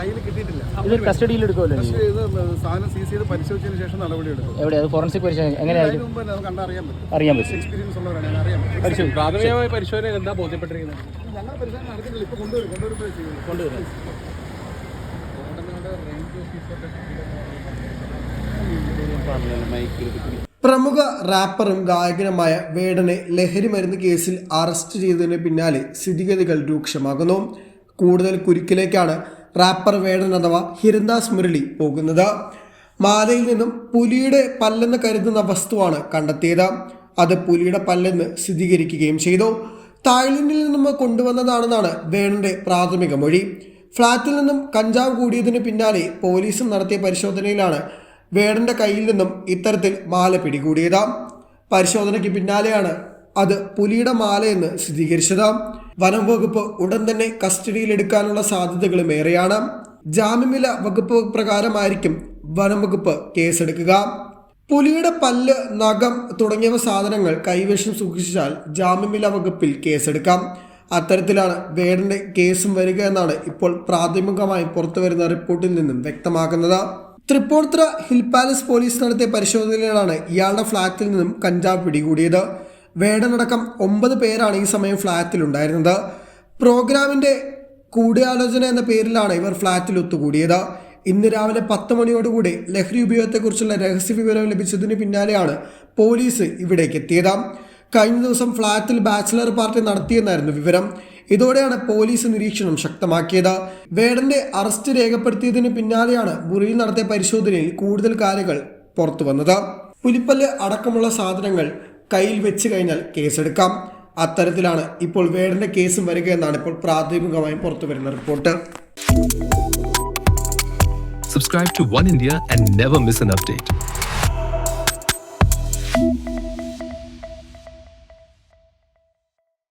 കയ്യിൽ കിട്ടിയിട്ടില്ല. ഇത് കസ്റ്റഡിയിൽ എടുക്കുമല്ലോ പക്ഷേ ഇത് സാധനം സീസ് ചെയ്ത് പരിശോധിച്ചതിന് ശേഷം നടപടി എടുക്കും. എവിടെ? അത് ഫോറൻസിക് പരിശോധന. എങ്ങനെയായിരിക്കും? അറിയാൻ പറ്റും. എക്സ്പീരിയൻസ് ഉള്ളവരാണ് അറിയാം പ്രാഥമികമായ പരിശോധന എന്താ ബോധ്യപ്പെട്ടിരിക്കുന്നത്? ഞങ്ങൾ പരിശോധന കൊണ്ടുവരും കൊണ്ടുവരാം. പ്രമുഖ റാപ്പറും ഗായകനുമായ വേടനെ ലഹരി മരുന്ന് കേസിൽ അറസ്റ്റ് ചെയ്തതിന് പിന്നാലെ സ്ഥിതിഗതികൾ രൂക്ഷമാകുന്നു. കൂടുതൽ കുരുക്കിലേക്കാണ് റാപ്പർ വേടൻ അഥവാ ഹിരന്ദാസ് മുരളി പോകുന്നത്. മാലയിൽ നിന്നും പുലിയുടെ പല്ലെന്ന് കരുതുന്ന വസ്തുവാണ് കണ്ടെത്തിയത്. അത് പുലിയുടെ പല്ലെന്ന് സ്ഥിരീകരിക്കുകയും ചെയ്തു. തായ്ലൻഡിൽ നിന്നും കൊണ്ടുവന്നതാണെന്നാണ് വേണന്റെ പ്രാഥമിക മൊഴി. ഫ്ളാറ്റിൽ നിന്നും കഞ്ചാവ് കൂടിയതിന് പിന്നാലെ പോലീസും നടത്തിയ പരിശോധനയിലാണ് വേണന്റെ കയ്യിൽ നിന്നും ഇത്തരത്തിൽ മാല പിടികൂടിയത്. പരിശോധനയ്ക്ക് പിന്നാലെയാണ് അത് പുലിയുടെ മാലയെന്ന് സ്ഥിരീകരിച്ചത്. വനം വകുപ്പ് ഉടൻ തന്നെ കസ്റ്റഡിയിലെടുക്കാനുള്ള സാധ്യതകളും ഏറെയാണ്. ജാമ്യമില വകുപ്പ് പ്രകാരമായിരിക്കും വനം വകുപ്പ് കേസെടുക്കുക. പുലിയുടെ പല്ല് നഖം തുടങ്ങിയവ സാധനങ്ങൾ കൈവശം സൂക്ഷിച്ചാൽ ജാമ്യമില വകുപ്പിൽ കേസെടുക്കാം. അത്തരത്തിലാണ് വേടന്റെ കേസും വരിക എന്നാണ് ഇപ്പോൾ പ്രാഥമികമായി പുറത്തുവരുന്ന റിപ്പോർട്ടിൽ നിന്നും വ്യക്തമാക്കുന്നത് തൃപ്പൂണിത്തുറ ഹിൽ പാലസ് പോലീസ് നടത്തിയ പരിശോധനയിലാണ് ഇയാളുടെ ഫ്ളാറ്റിൽ നിന്നും കഞ്ചാവ് പിടികൂടിയത്. വേടനടക്കം ഒമ്പത് പേരാണ് ഈ സമയം ഫ്ളാറ്റിലുണ്ടായിരുന്നത് പ്രോഗ്രാമിന്റെ കൂടിയാലോചന എന്ന പേരിലാണ് ഇവർ ഫ്ളാറ്റിൽ ഒത്തുകൂടിയത്. ഇന്ന് രാവിലെ പത്ത് മണിയോടുകൂടി ലഹരി ഉപയോഗത്തെക്കുറിച്ചുള്ള രഹസ്യ വിവരം ലഭിച്ചതിന് പിന്നാലെയാണ് പോലീസ് ഇവിടേക്ക് എത്തിയത്. കഴിഞ്ഞ ദിവസം ഫ്ളാറ്റിൽ ബാച്ചിലർ പാർട്ടി നടത്തിയെന്നായിരുന്നു വിവരം. ഇതോടെയാണ് പോലീസ് നിരീക്ഷണം ശക്തമാക്കിയത്. വേടന്റെ അറസ്റ്റ് രേഖപ്പെടുത്തിയതിന് പിന്നാലെയാണ് മുറിയിൽ നടത്തിയ പരിശോധനയിൽ കൂടുതൽ കാര്യങ്ങൾ പുറത്തു വന്നത് പുലിപ്പല്ല് അടക്കമുള്ള സാധനങ്ങൾ കയ്യിൽ വെച്ച് കഴിഞ്ഞാൽ കേസെടുക്കാം അത്തരത്തിലാണ് ഇപ്പോൾ വേടന്റെ കേസും വരിക എന്നാണ് ഇപ്പോൾ പ്രാഥമികമായി പുറത്തു വരുന്ന report subscribe to one India and never miss an update.